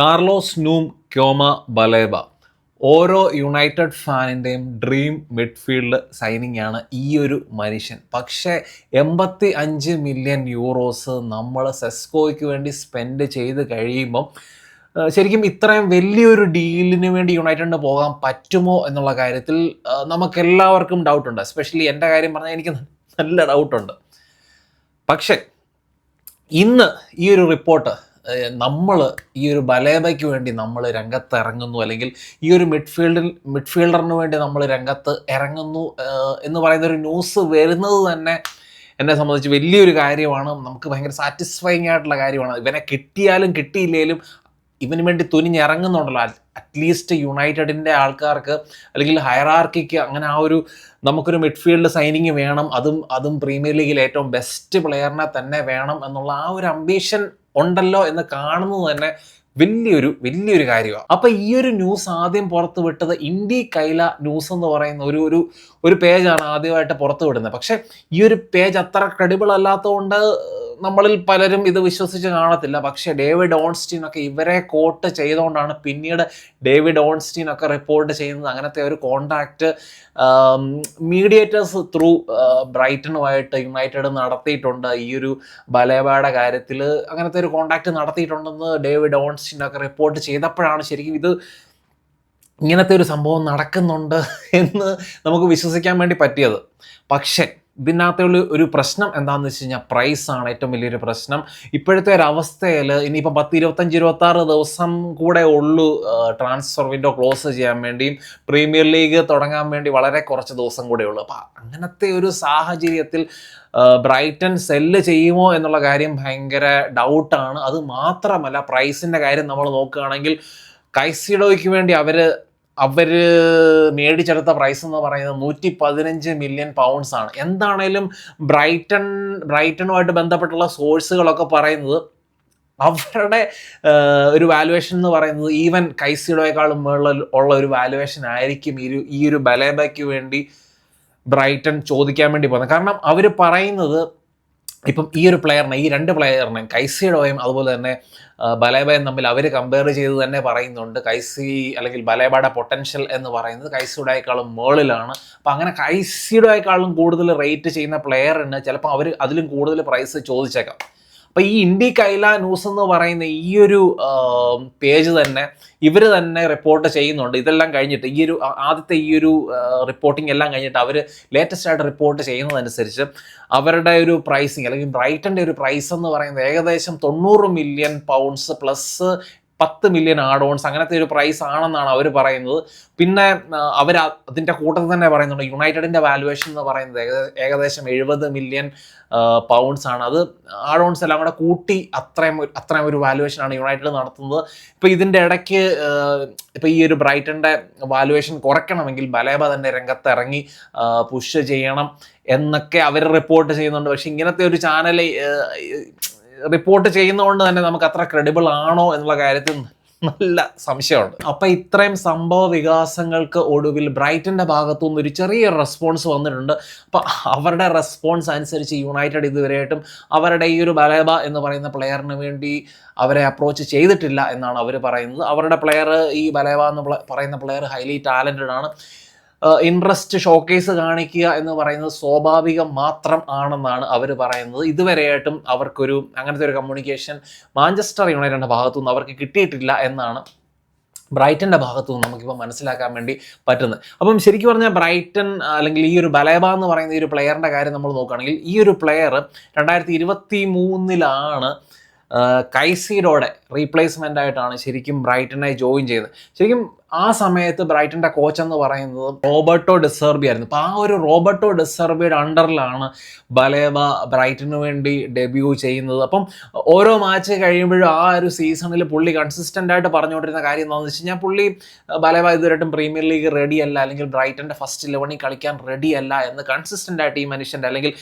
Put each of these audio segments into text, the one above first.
Carlos നൂം ക്യോമ Baleba. ഓരോ United ഫാനിന്റെയും dream midfield signing ആണ് ഈ ഒരു മനുഷ്യൻ. പക്ഷേ എൺപത്തി അഞ്ച് മില്യൺ യൂറോസ് നമ്മൾ സെസ്കോയ്ക്ക് വേണ്ടി സ്പെൻഡ് ചെയ്ത് കഴിയുമ്പം ശരിക്കും ഇത്രയും വലിയൊരു ഡീലിന് വേണ്ടി യുണൈറ്റഡിന് പോകാൻ പറ്റുമോ എന്നുള്ള കാര്യത്തിൽ നമുക്കെല്ലാവർക്കും ഡൗട്ടുണ്ട്. എസ്പെഷ്യലി എന്റെ കാര്യം പറഞ്ഞാൽ എനിക്ക് നല്ല ഡൗട്ടുണ്ട്. പക്ഷേ ഇന്ന് ഈ ഒരു റിപ്പോർട്ട് നമ്മൾ ഈ ഒരു ബലേബയ്ക്ക് വേണ്ടി നമ്മൾ രംഗത്ത് ഇറങ്ങുന്നു അല്ലെങ്കിൽ ഈ ഒരു മിഡ്ഫീൽഡിൽ മിഡ്ഫീൽഡറിന് വേണ്ടി നമ്മൾ രംഗത്ത് ഇറങ്ങുന്നു എന്ന് പറയുന്ന ഒരു ന്യൂസ് വരുന്നത് തന്നെ എന്നെ സംബന്ധിച്ച് വലിയൊരു കാര്യമാണ്. നമുക്ക് ഭയങ്കര സാറ്റിസ്ഫൈങ് ആയിട്ടുള്ള കാര്യമാണ്. ഇവനെ കിട്ടിയാലും കിട്ടിയില്ലേലും ഇവന് വേണ്ടി തുനിഞ്ഞിറങ്ങുന്നുണ്ടല്ലോ അറ്റ്ലീസ്റ്റ് യുണൈറ്റഡിന്റെ ആൾക്കാർക്ക് അല്ലെങ്കിൽ ഹയറാർക്കിക്ക് അങ്ങനെ ആ ഒരു നമുക്കൊരു മിഡ്ഫീൽഡ് സൈനിങ് വേണം. അതും അതും പ്രീമിയർ ലീഗിൽ ഏറ്റവും ബെസ്റ്റ് പ്ലെയറിനെ തന്നെ വേണം എന്നുള്ള ആ ഒരു അംബീഷൻ ഉണ്ടല്ലോ എന്ന് കാണുന്നത് തന്നെ വലിയൊരു വലിയൊരു കാര്യമാണ് അപ്പൊ ഈ ഒരു ന്യൂസ് ആദ്യം പുറത്ത് വിട്ടത് ഇന്ത്യ കൈല ന്യൂസ് എന്ന് പറയുന്ന ഒരു ഒരു ഒരു പേജാണ് ആദ്യമായിട്ട് പുറത്തുവിടുന്നത് വിടുന്നത്. പക്ഷെ ഈ ഒരു പേജ് അത്ര ക്രെഡിബിൾ അല്ലാത്തതുകൊണ്ട് നമ്മളിൽ പലരും ഇത് വിശ്വസിച്ച് കാണത്തില്ല. പക്ഷേ ഡേവിഡ് ഓൺസ്റ്റീൻ ഒക്കെ ഇവരെ കോട്ട് ചെയ്തുകൊണ്ടാണ് പിന്നീട് ഡേവിഡ് ഓൺസ്റ്റീൻ ഒക്കെ റിപ്പോർട്ട് ചെയ്യുന്നത്. അങ്ങനത്തെ ഒരു കോണ്ടാക്ട് മീഡിയേറ്റേഴ്സ് ത്രൂ ബ്രൈറ്റണുമായിട്ട് യുണൈറ്റഡ് നടത്തിയിട്ടുണ്ട് ഈ ഒരു ബലേബയുടെ കാര്യത്തിൽ. അങ്ങനത്തെ ഒരു കോണ്ടാക്ട് നടത്തിയിട്ടുണ്ടെന്ന് ഡേവിഡ് ഓൺസ്റ്റീൻ ഒക്കെ റിപ്പോർട്ട് ചെയ്തപ്പോഴാണ് ശരിക്കും ഇത് ഇങ്ങനത്തെ ഒരു സംഭവം നടക്കുന്നുണ്ട് എന്ന് നമുക്ക് വിശ്വസിക്കാൻ വേണ്ടി പറ്റിയത്. പക്ഷേ ഇതിനകത്തുള്ള ഒരു പ്രശ്നം എന്താണെന്ന് വെച്ച് കഴിഞ്ഞാൽ പ്രൈസാണ് ഏറ്റവും വലിയൊരു പ്രശ്നം. ഇപ്പോഴത്തെ ഒരു അവസ്ഥയിൽ ഇനിയിപ്പോൾ പത്ത് ഇരുപത്തഞ്ച് ഇരുപത്തി ആറ് ദിവസം കൂടെ ഉള്ളൂ ട്രാൻസ്ഫർ വിൻഡോ ക്ലോസ് ചെയ്യാൻ വേണ്ടിയും പ്രീമിയർ ലീഗ് തുടങ്ങാൻ വേണ്ടി വളരെ കുറച്ച് ദിവസം കൂടെ ഉള്ളൂ. അപ്പം അങ്ങനത്തെ ഒരു സാഹചര്യത്തിൽ ബ്രൈറ്റൺ സെല്ല് ചെയ്യുമോ എന്നുള്ള കാര്യം ഭയങ്കര ഡൗട്ടാണ് അത് മാത്രമല്ല പ്രൈസിന്റെ കാര്യം നമ്മൾ നോക്കുകയാണെങ്കിൽ കൈസിഡോയ്ക്ക് വേണ്ടി അവർ അവർ മേടിച്ചെടുത്ത പ്രൈസ് എന്ന് പറയുന്നത് നൂറ്റി പതിനഞ്ച് മില്യൺ പൗണ്ട്സ് ആണ്. എന്താണേലും ബ്രൈറ്റൺ ബ്രൈറ്റണുമായിട്ട് ബന്ധപ്പെട്ടുള്ള സോഴ്സുകളൊക്കെ പറയുന്നത് അവരുടെ ഒരു വാലുവേഷൻ എന്ന് പറയുന്നത് ഈവൻ കൈസിഡോയെക്കാളും മുകളിൽ ഉള്ള ഒരു വാലുവേഷൻ ആയിരിക്കും ഈ ഒരു ഈ ഒരു ബലേബയ്ക്ക് വേണ്ടി ബ്രൈറ്റൺ ചോദിക്കാൻ വേണ്ടി പോകുന്നത്. കാരണം അവർ പറയുന്നത് ഇപ്പം ഈ ഒരു പ്ലെയറിനെ ഈ രണ്ട് പ്ലെയറിനെ കൈസിയുടെയും അതുപോലെ തന്നെ ബലേബയും തമ്മിൽ അവർ കമ്പയർ ചെയ്ത് തന്നെ പറയുന്നുണ്ട്. കൈസി അല്ലെങ്കിൽ ബലേബയുടെ പൊട്ടൻഷ്യൽ എന്ന് പറയുന്നത് കൈസിയുടെയേക്കാളും മുകളിലാണ്. അപ്പം അങ്ങനെ കൈസിയുടെയേക്കാളും കൂടുതൽ റേറ്റ് ചെയ്യുന്ന പ്ലെയറിന് ചിലപ്പോൾ അവർ അതിലും കൂടുതൽ പ്രൈസ് ചോദിച്ചേക്കാം. അപ്പം ഈ ഇന്ത്യ കൈല ന്യൂസ് എന്ന് പറയുന്ന ഈ ഒരു പേജ് തന്നെ ഇവർ തന്നെ റിപ്പോർട്ട് ചെയ്യുന്നുണ്ട്. ഇതെല്ലാം കഴിഞ്ഞിട്ട് ഈ ഒരു ആദ്യത്തെ ഈ ഒരു റിപ്പോർട്ടിംഗ് എല്ലാം കഴിഞ്ഞിട്ട് അവർ ലേറ്റസ്റ്റ് ആയിട്ട് റിപ്പോർട്ട് ചെയ്യുന്നതനുസരിച്ച് അവരുടെ ഒരു പ്രൈസിങ് അല്ലെങ്കിൽ ബ്രൈറ്റന്റെ ഒരു പ്രൈസ് എന്ന് പറയുന്നത് ഏകദേശം തൊണ്ണൂറ് മില്യൺ പൗണ്ട്സ് പ്ലസ് പത്ത് മില്യൺ ആഡോൺസ് അങ്ങനത്തെ ഒരു പ്രൈസ് ആണെന്നാണ് അവർ പറയുന്നത്. പിന്നെ അവർ അതിന്റെ കൂട്ടത്തിൽ തന്നെ പറയുന്നുണ്ട് യുണൈറ്റഡിന്റെ വാലുവേഷൻ എന്ന് പറയുന്നത് ഏകദേശം എഴുപത് മില്യൺ പൗണ്ട്സ് ആണ്. അത് ആഡോൺസ് എല്ലാം കൂടെ കൂട്ടി അത്രയും അത്രയും ഒരു വാലുവേഷൻ ആണ് യുണൈറ്റഡ് നടത്തുന്നത്. ഇപ്പോൾ ഇതിന്റെ ഇടയ്ക്ക് ഇപ്പോൾ ഈ ഒരു ബ്രൈറ്റന്റെ വാലുവേഷൻ കുറയ്ക്കണമെങ്കിൽ ബലേബ തന്നെ രംഗത്ത് ഇറങ്ങി പുഷ് ചെയ്യണം എന്നൊക്കെ അവർ റിപ്പോർട്ട് ചെയ്യുന്നുണ്ട്. പക്ഷെ ഇങ്ങനത്തെ ഒരു ചാനൽ റിപ്പോർട്ട് ചെയ്യുന്നതുകൊണ്ട് തന്നെ നമുക്ക് അത്ര ക്രെഡിബിൾ ആണോ എന്നുള്ള കാര്യത്തിൽ നല്ല സംശയമുണ്ട്. അപ്പൊ ഇത്രയും സംഭവ വികാസങ്ങൾക്ക് ഒടുവിൽ ബ്രൈറ്റന്റെ ഭാഗത്തുനിന്ന് ഒരു ചെറിയ റെസ്പോൺസ് വന്നിട്ടുണ്ട്. അപ്പൊ അവരുടെ റെസ്പോൺസ് അനുസരിച്ച് യുണൈറ്റഡ് ഇതുവരെയായിട്ടും അവരുടെ ഈ ഒരു ബലേബ എന്ന് പറയുന്ന പ്ലെയറിന് വേണ്ടി അവരെ അപ്രോച്ച് ചെയ്തിട്ടില്ല എന്നാണ് അവർ പറയുന്നത്. അവരുടെ പ്ലെയർ ഈ ബലേബ എന്ന് പറയുന്ന പ്ലെയർ ഹൈലി ടാലന്റഡ് ആണ്. ഇൻട്രസ്റ്റ് ഷോക്കേസ് കാണിക്കുക എന്ന് പറയുന്നത് സ്വാഭാവികം മാത്രം ആണെന്നാണ് അവർ പറയുന്നത്. ഇതുവരെയായിട്ടും അവർക്കൊരു അങ്ങനത്തെ ഒരു കമ്മ്യൂണിക്കേഷൻ മാഞ്ചസ്റ്റർ യുണൈറ്റഡിന്റെ ഭാഗത്തുനിന്ന് അവർക്ക് കിട്ടിയിട്ടില്ല എന്നാണ് ബ്രൈറ്റന്റെ ഭാഗത്തു നിന്ന് നമുക്കിപ്പോൾ മനസ്സിലാക്കാൻ വേണ്ടി പറ്റുന്നത്. അപ്പം ശരിക്കും പറഞ്ഞാൽ ബ്രൈറ്റൺ അല്ലെങ്കിൽ ഈ ഒരു ബലേബ എന്ന് പറയുന്ന ഈ ഒരു പ്ലെയറിന്റെ കാര്യം നമ്മൾ നോക്കുകയാണെങ്കിൽ ഈ ഒരു പ്ലെയർ രണ്ടായിരത്തി ഇരുപത്തി മൂന്നിലാണ് കൈസീഡോടെ റീപ്ലേസ്മെന്റ് ആയിട്ടാണ് ശരിക്കും ബ്രൈറ്റനെ ജോയിൻ ചെയ്തത്. ശരിക്കും ആ സമയത്ത് ബ്രൈറ്റന്റെ കോച്ച് എന്ന് പറയുന്നത് റോബർട്ടോ ഡിസർബി ആയിരുന്നു. അപ്പോൾ ആ ഒരു റോബർട്ടോ ഡിസർബിയുടെ അണ്ടറിലാണ് ബലേബ ബ്രൈറ്റന് വേണ്ടി ഡെബ്യൂ ചെയ്യുന്നത്. അപ്പം ഓരോ മാച്ച് കഴിയുമ്പോഴും ആ ഒരു സീസണിൽ പുള്ളി കൺസിസ്റ്റന്റ് ആയിട്ട് പറഞ്ഞുകൊണ്ടിരുന്ന കാര്യം എന്താണെന്ന് വെച്ച് കഴിഞ്ഞാൽ പുള്ളി ബലേബ ഇതുവരെയായിട്ടും പ്രീമിയർ ലീഗ് റെഡി അല്ല അല്ലെങ്കിൽ ബ്രൈറ്റന്റെ ഫസ്റ്റ് ഇലവനിൽ കളിക്കാൻ റെഡി അല്ല എന്ന് കൺസിസ്റ്റന്റ് ആയിട്ട് ഈ മനുഷ്യന്റെ അല്ലെങ്കിൽ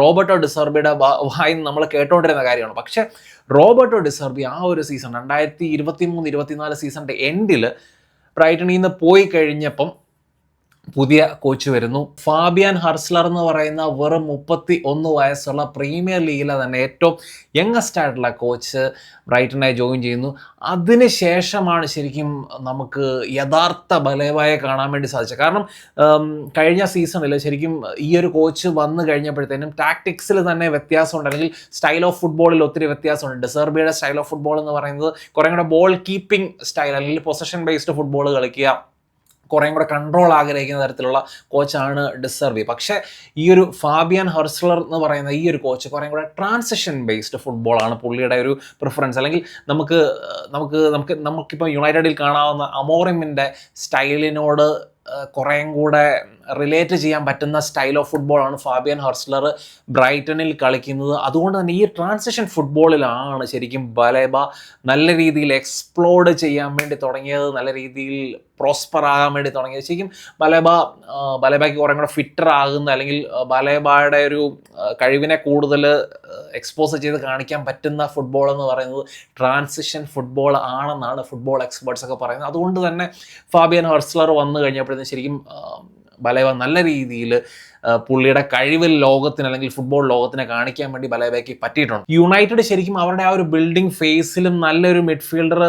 റോബർട്ടോ ഡിസർബിയുടെ വായി നമ്മൾ കേട്ടോണ്ടിരുന്ന കാര്യമാണ്. പക്ഷേ റോബർട്ടോ ഡിസർബി ആ ഒരു സീസൺ രണ്ടായിരത്തി ഇരുപത്തി മൂന്ന് ഇരുപത്തിനാല് സീസണിന്റെ എൻഡിൽ ബ്രൈറ്റണിൽ നിന്ന് പോയി കഴിഞ്ഞപ്പം പുതിയ കോച്ച് വരുന്നു. ഫാബിയാൻ ഹർസ്ലർ എന്ന് പറയുന്ന വെറും മുപ്പത്തി ഒന്ന് വയസ്സുള്ള പ്രീമിയർ ലീഗിലെ തന്നെ ഏറ്റവും യങ്ങസ്റ്റ് ആയിട്ടുള്ള കോച്ച് ബ്രൈറ്റനായി ജോയിൻ ചെയ്യുന്നു. അതിനുശേഷമാണ് ശരിക്കും നമുക്ക് യഥാർത്ഥ ബലവായ കാണാൻ വേണ്ടി സാധിച്ചത്. കാരണം കഴിഞ്ഞ സീസണിൽ ശരിക്കും ഈ ഒരു കോച്ച് വന്നു കഴിഞ്ഞപ്പോഴത്തേനും ടാക്ടിക്സിൽ തന്നെ വ്യത്യാസമുണ്ട്. അല്ലെങ്കിൽ സ്റ്റൈൽ ഓഫ് ഫുട്ബോളിൽ ഒത്തിരി വ്യത്യാസമുണ്ട്. സെർബിയയുടെ സ്റ്റൈൽ ഓഫ് ഫുട്ബോൾ എന്ന് പറയുന്നത് കുറേ കൂടെ ബോൾ കീപ്പിംഗ് സ്റ്റൈൽ അല്ലെങ്കിൽ പൊസഷൻ ബേസ്ഡ് ഫുട്ബോൾ കളിക്കുക. കുറേയും കൂടെ കൺട്രോൾ ആഗ്രഹിക്കുന്ന തരത്തിലുള്ള കോച്ചാണ് ഡിസർവി പക്ഷേ ഈ ഒരു ഫാബിയൻ ഹെർസ്ലർ എന്ന് പറയുന്ന ഈ ഒരു കോച്ച് കുറേയും കൂടെ ട്രാൻസിഷൻ ബേസ്ഡ് ഫുട്ബോളാണ് പുള്ളിയുടെ ഒരു പ്രിഫറൻസ് അല്ലെങ്കിൽ നമുക്ക് നമുക്ക് നമുക്ക് നമുക്കിപ്പോൾ യുണൈറ്റഡിൽ കാണാവുന്ന അമോറിമിന്റെ സ്റ്റൈലിനോട് കുറേയും കൂടെ റിലേറ്റ് ചെയ്യാൻ പറ്റുന്ന സ്റ്റൈൽ ഓഫ് ഫുട്ബോളാണ് ഫാബിയൻ ഹെർസ്ലർ ബ്രൈറ്റണിൽ കളിക്കുന്നത്. അതുകൊണ്ട് തന്നെ ഈ ട്രാൻസിഷൻ ഫുട്ബോളിലാണ് ശരിക്കും ബലേബ നല്ല രീതിയിൽ എക്സ്പ്ലോർഡ് ചെയ്യാൻ വേണ്ടി തുടങ്ങിയത് നല്ല രീതിയിൽ പ്രോസ്പർ ആകാൻ വേണ്ടി തുടങ്ങിയത്. ശരിക്കും ബലേബ ബലേബയ്ക്ക് കുറേ കൂടെ ഫിറ്റർ ആകുന്ന അല്ലെങ്കിൽ ബലേബയുടെ ഒരു കഴിവിനെ കൂടുതൽ എക്സ്പോസ് ചെയ്ത് കാണിക്കാൻ പറ്റുന്ന ഫുട്ബോൾ എന്ന് പറയുന്നത് ട്രാൻസിഷൻ ഫുട്ബോൾ ആണെന്നാണ് ഫുട്ബോൾ എക്സ്പേർട്സ് ഒക്കെ പറയുന്നത്. അതുകൊണ്ട് തന്നെ ഫാബിയൻ ഹെർസ്ലർ വന്നു കഴിഞ്ഞപ്പോഴത്തേക്കും ശരിക്കും ബലവ നല്ല രീതിയിൽ പുള്ളിയുടെ കഴിവിൽ ലോകത്തിന് അല്ലെങ്കിൽ ഫുട്ബോൾ ലോകത്തിനെ കാണിക്കാൻ വേണ്ടി ബലേബയ്ക്ക് പറ്റിയിട്ടുണ്ട്. യുണൈറ്റഡ് ശരിക്കും അവരുടെ ആ ഒരു ബിൽഡിംഗ് ഫേസിലും നല്ലൊരു മിഡ്ഫീൽഡർ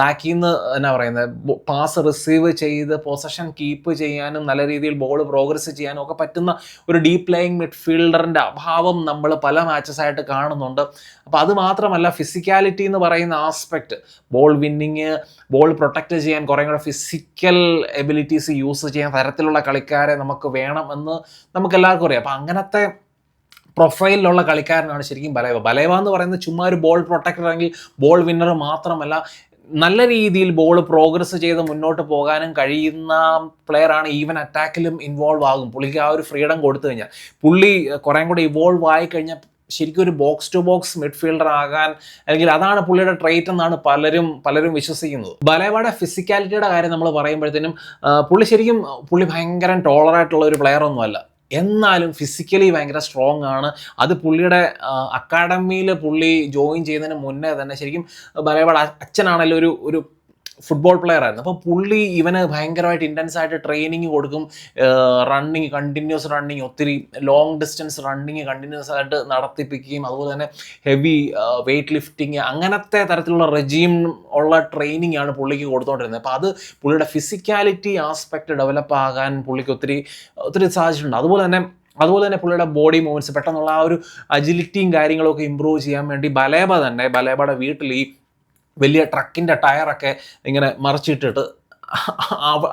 ബാക്കിൽ നിന്ന് എന്നാ പറയുന്നത് പാസ് റിസീവ് ചെയ്ത് പൊസഷൻ കീപ്പ് ചെയ്യാനും നല്ല രീതിയിൽ ബോൾ പ്രോഗ്രസ് ചെയ്യാനും ഒക്കെ പറ്റുന്ന ഒരു ഡീപ് പ്ലേയിങ് മിഡ്ഫീൽഡറിന്റെ അഭാവം നമ്മൾ പല മാച്ചസ് ആയിട്ട് കാണുന്നുണ്ട്. അപ്പോൾ അത് മാത്രമല്ല ഫിസിക്കാലിറ്റി എന്ന് പറയുന്ന aspect ball winning ball protect ചെയ്യാൻ കുറേ കൂടെ ഫിസിക്കൽ എബിലിറ്റീസ് യൂസ് ചെയ്യാൻ തരത്തിലുള്ള കളിക്കാരെ നമുക്ക് വേണം എന്ന് നമുക്ക് എല്ലാവർക്കും അറിയാം. അപ്പം അങ്ങനത്തെ പ്രൊഫൈലിലുള്ള കളിക്കാരനാണ് ശരിക്കും ബലേവ ബലേവ എന്ന് പറയുന്നത് ചുമ്മാ ഒരു ബോൾ പ്രൊട്ടക്ടർ അല്ലെങ്കിൽ ബോൾ വിന്നർ മാത്രമല്ല നല്ല രീതിയിൽ ബോൾ പ്രോഗ്രസ് ചെയ്ത് മുന്നോട്ട് പോകാനും കഴിയുന്ന പ്ലെയറാണ് ഈവൻ അറ്റാക്കിലും ഇൻവോൾവ് ആകും. പുള്ളിക്ക് ആ ഒരു ഫ്രീഡം കൊടുത്തു കഴിഞ്ഞാൽ. പുള്ളി കുറേ കൂടെ ഇവോൾവ് ആയി കഴിഞ്ഞാൽ ശരിക്കും ഒരു ബോക്സ് ടു ബോക്സ് മിഡ്ഫീൽഡർ ആകാൻ അല്ലെങ്കിൽ അതാണ് പുള്ളിയുടെ ട്രേറ്റ് എന്നാണ് പലരും പലരും വിശ്വസിക്കുന്നത്. ബലേവയുടെ ഫിസിക്കാലിറ്റിയുടെ കാര്യം നമ്മൾ പറയുമ്പോഴത്തേനും പുള്ളി ശരിക്കും പുള്ളി ഭയങ്കര ടോളറായിട്ടുള്ള ഒരു പ്ലെയർ ഒന്നുമല്ല. എന്നാലും ഫിസിക്കലി ഭയങ്കര സ്ട്രോങ് ആണ്. അത് പുള്ളിയുടെ അക്കാഡമിയിൽ പുള്ളി ജോയിൻ ചെയ്യുന്നതിന് മുന്നേ തന്നെ ശരിക്കും ബലേവയുടെ അച്ഛനാണല്ലോ ഒരു ഒരു ഫുട്ബോൾ പ്ലെയർ ആയിരുന്നു. അപ്പോൾ പുള്ളി ഇവന് ഭയങ്കരമായിട്ട് ഇന്റൻസ് ആയിട്ട് ട്രെയിനിങ് കൊടുക്കും. റണ്ണിങ് കണ്ടിന്യൂസ് റണ്ണിങ് ഒത്തിരി ലോങ് ഡിസ്റ്റൻസ് റണ്ണിങ് കണ്ടിന്യൂസ് ആയിട്ട് നടത്തിപ്പിക്കുകയും അതുപോലെ തന്നെ ഹെവി വെയിറ്റ് ലിഫ്റ്റിങ് അങ്ങനത്തെ തരത്തിലുള്ള റെജീം ഉള്ള ട്രെയിനിങ് ആണ് പുള്ളിക്ക് കൊടുത്തുകൊണ്ടിരുന്നത് അപ്പോൾ അത് പുള്ളിയുടെ ഫിസിക്കാലിറ്റി ആസ്പെക്ട് ഡെവലപ്പ് ആകാൻ പുള്ളിക്ക് ഒത്തിരി ഒത്തിരി സാധിച്ചിട്ടുണ്ട്. അതുപോലെ തന്നെ അതുപോലെ തന്നെ പുള്ളിയുടെ ബോഡി മൂവ്മെന്റ്സ് പെട്ടെന്നുള്ള ആ ഒരു അജിലിറ്റിയും കാര്യങ്ങളൊക്കെ ഇമ്പ്രൂവ് ചെയ്യാൻ വേണ്ടി ബലേബ തന്നെ ബലേബയുടെ വീട്ടിൽ ഈ വലിയ ട്രക്കിന്റെ ടയറൊക്കെ ഇങ്ങനെ മറിച്ചിട്ടിട്ട്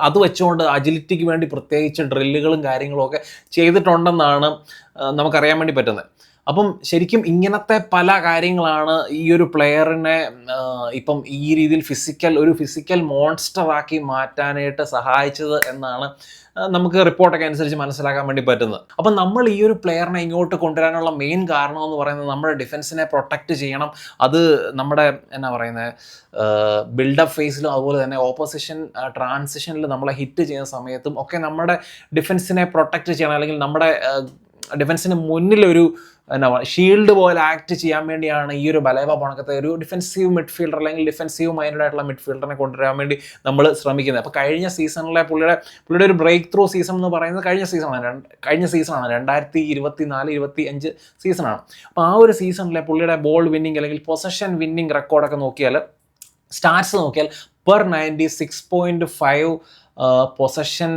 അത് വെച്ചുകൊണ്ട് അജിലിറ്റിക്ക് വേണ്ടി പ്രത്യേകിച്ച് ഡ്രില്ലുകളും കാര്യങ്ങളും ഒക്കെ ചെയ്തിട്ടുണ്ടെന്നാണ് നമുക്കറിയാൻ വേണ്ടി പറ്റുന്നത്. അപ്പം ശരിക്കും ഇങ്ങനത്തെ പല കാര്യങ്ങളാണ് ഈ ഒരു പ്ലെയറിനെ ഇപ്പം ഈ രീതിയിൽ ഫിസിക്കൽ ഒരു ഫിസിക്കൽ മോൺസ്റ്റർ ആക്കി മാറ്റാനായിട്ട് സഹായിച്ചത് എന്നാണ് നമുക്ക് റിപ്പോർട്ടൊക്കെ അനുസരിച്ച് മനസ്സിലാക്കാൻ വേണ്ടി പറ്റുന്നത്. അപ്പം നമ്മൾ ഈ ഒരു പ്ലെയറിനെ ഇങ്ങോട്ട് കൊണ്ടുവരാനുള്ള മെയിൻ കാരണം എന്ന് പറയുന്നത് നമ്മുടെ ഡിഫൻസിനെ പ്രൊട്ടക്റ്റ് ചെയ്യണം. അത് നമ്മുടെ എന്നാ പറയുന്നത് ബിൽഡപ്പ് ഫേസിലും അതുപോലെ തന്നെ ഓപ്പോസിഷൻ ട്രാൻസിഷനിൽ നമ്മളെ ഹിറ്റ് ചെയ്യുന്ന സമയത്തും ഒക്കെ നമ്മുടെ ഡിഫൻസിനെ പ്രൊട്ടക്റ്റ് ചെയ്യണം. അല്ലെങ്കിൽ നമ്മുടെ ഡിഫൻസിന് മുന്നിലൊരു എന്നാ ഷീൽഡ് പോലെ ആക്ട് ചെയ്യാൻ വേണ്ടിയാണ് ഈ ഒരു ബലേവ പോണക്കത്തെ ഒരു ഡിഫൻസീവ് മിഡ്ഫീൽഡർ അല്ലെങ്കിൽ ഡിഫൻസീവ് മൈൻഡഡ് ആയിട്ടുള്ള മിഡ്ഫീൽഡറിനെ കൊണ്ടുവരാൻ വേണ്ടി നമ്മൾ ശ്രമിക്കുന്നത്. അപ്പോൾ കഴിഞ്ഞ സീസണിലെ പുള്ളിയുടെ പുള്ളിയുടെ ഒരു ബ്രേക്ക് ത്രൂ സീസൺ എന്ന് പറയുന്നത് കഴിഞ്ഞ സീസണാണ് കഴിഞ്ഞ സീസണാണ് രണ്ടായിരത്തി ഇരുപത്തി നാല് ഇരുപത്തി അഞ്ച് സീസണാണ് അപ്പോൾ ആ ഒരു സീസണിലെ പുള്ളിയുടെ ബോൾ വിന്നിങ് അല്ലെങ്കിൽ പൊസഷൻ വിന്നിങ് റെക്കോർഡൊക്കെ നോക്കിയാൽ സ്റ്റാറ്റ്സ് നോക്കിയാൽ per ninety six point five possession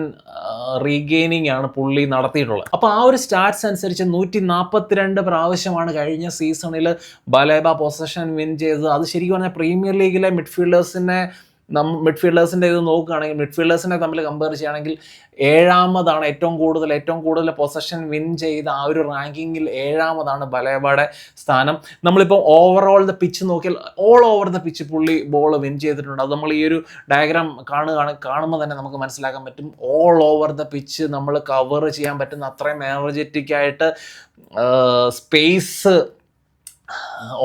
regaining ആണ് പുള്ളി നടത്തിയിട്ടുള്ളത്. അപ്പോൾ ആ ഒരു സ്റ്റാറ്റ്സ് അനുസരിച്ച് നൂറ്റി നാൽപ്പത്തിരണ്ട് പ്രാവശ്യമാണ് കഴിഞ്ഞ സീസണിൽ ബലേബ പൊസഷൻ വിൻ ചെയ്തത്. അത് ശരിക്കും പറഞ്ഞാൽ പ്രീമിയർ ലീഗിലെ മിഡ്ഫീൽഡേഴ്സിനെ നം മിഡ്ഫീൽഡേഴ്സിന്റെ ഇത് നോക്കുകയാണെങ്കിൽ മിഡ്ഫീൽഡേഴ്സിനെ തമ്മിൽ കമ്പയർ ചെയ്യുകയാണെങ്കിൽ ഏഴാമതാണ് ഏറ്റവും കൂടുതൽ ഏറ്റവും കൂടുതൽ പൊസഷൻ വിൻ ചെയ്ത ആ ഒരു റാങ്കിങ്ങിൽ ഏഴാമതാണ് ബലേബയുടെ സ്ഥാനം. നമ്മളിപ്പോൾ ഓവറോൾ ദ പിച്ച് നോക്കിയാൽ all over the pitch ball ball win ചെയ്തിട്ടുണ്ട്. അത് നമ്മൾ ഈ ഒരു ഡയഗ്രാം കാണുകയാണ് കാണുമ്പോൾ തന്നെ നമുക്ക് മനസ്സിലാക്കാൻ പറ്റും. ഓൾ ഓവർ ദ പിച്ച് നമ്മൾ കവർ ചെയ്യാൻ പറ്റുന്ന അത്രയും എനർജറ്റിക് ആയിട്ട് space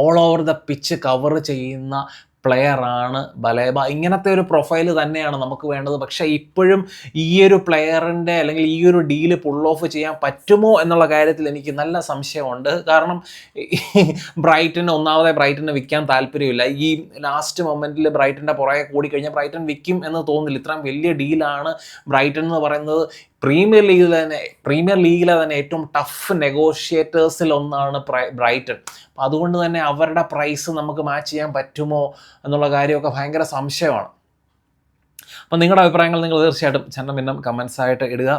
all over the pitch cover ചെയ്യുന്ന പ്ലെയറാണ് ബലേബ. ഇങ്ങനത്തെ ഒരു പ്രൊഫൈൽ തന്നെയാണ് നമുക്ക് വേണ്ടത്. പക്ഷേ ഇപ്പോഴും ഈ ഒരു പ്ലെയറിന്റെ അല്ലെങ്കിൽ ഈ ഒരു ഡീൽ പുൾ ഓഫ് ചെയ്യാൻ പറ്റുമോ എന്നുള്ള കാര്യത്തിൽ എനിക്ക് നല്ല സംശയമുണ്ട്. കാരണം ബ്രൈറ്റന് ഒന്നാമതെ ബ്രൈറ്റന് വിൽക്കാൻ താല്പര്യമില്ല. ഈ ലാസ്റ്റ് മൊമെന്റിൽ ബ്രൈറ്റന്റെ പുറകെ കൂടിക്കഴിഞ്ഞാൽ ബ്രൈറ്റൺ വിൽക്കും എന്ന് തോന്നുന്നില്ല. ഇത്രയും വലിയ ഡീലാണ് ബ്രൈറ്റൺ എന്ന് പറയുന്നത്. പ്രീമിയർ ലീഗിൽ തന്നെ പ്രീമിയർ ലീഗിലെ തന്നെ ഏറ്റവും ടഫ് നെഗോഷിയേറ്റേഴ്സിൽ ഒന്നാണ് ബ്രൈറ്റൺ. അതുകൊണ്ട് തന്നെ അവരുടെ പ്രൈസ് നമുക്ക് മാച്ച് ചെയ്യാൻ പറ്റുമോ? എന്നുള്ള കാര്യമൊക്കെ ഭയങ്കര സംശയമാണ്. അപ്പം നിങ്ങളുടെ അഭിപ്രായങ്ങൾ നിങ്ങൾ തീർച്ചയായിട്ടും ചന്നം ഭിന്നം കമൻസായിട്ട് ഇടുക.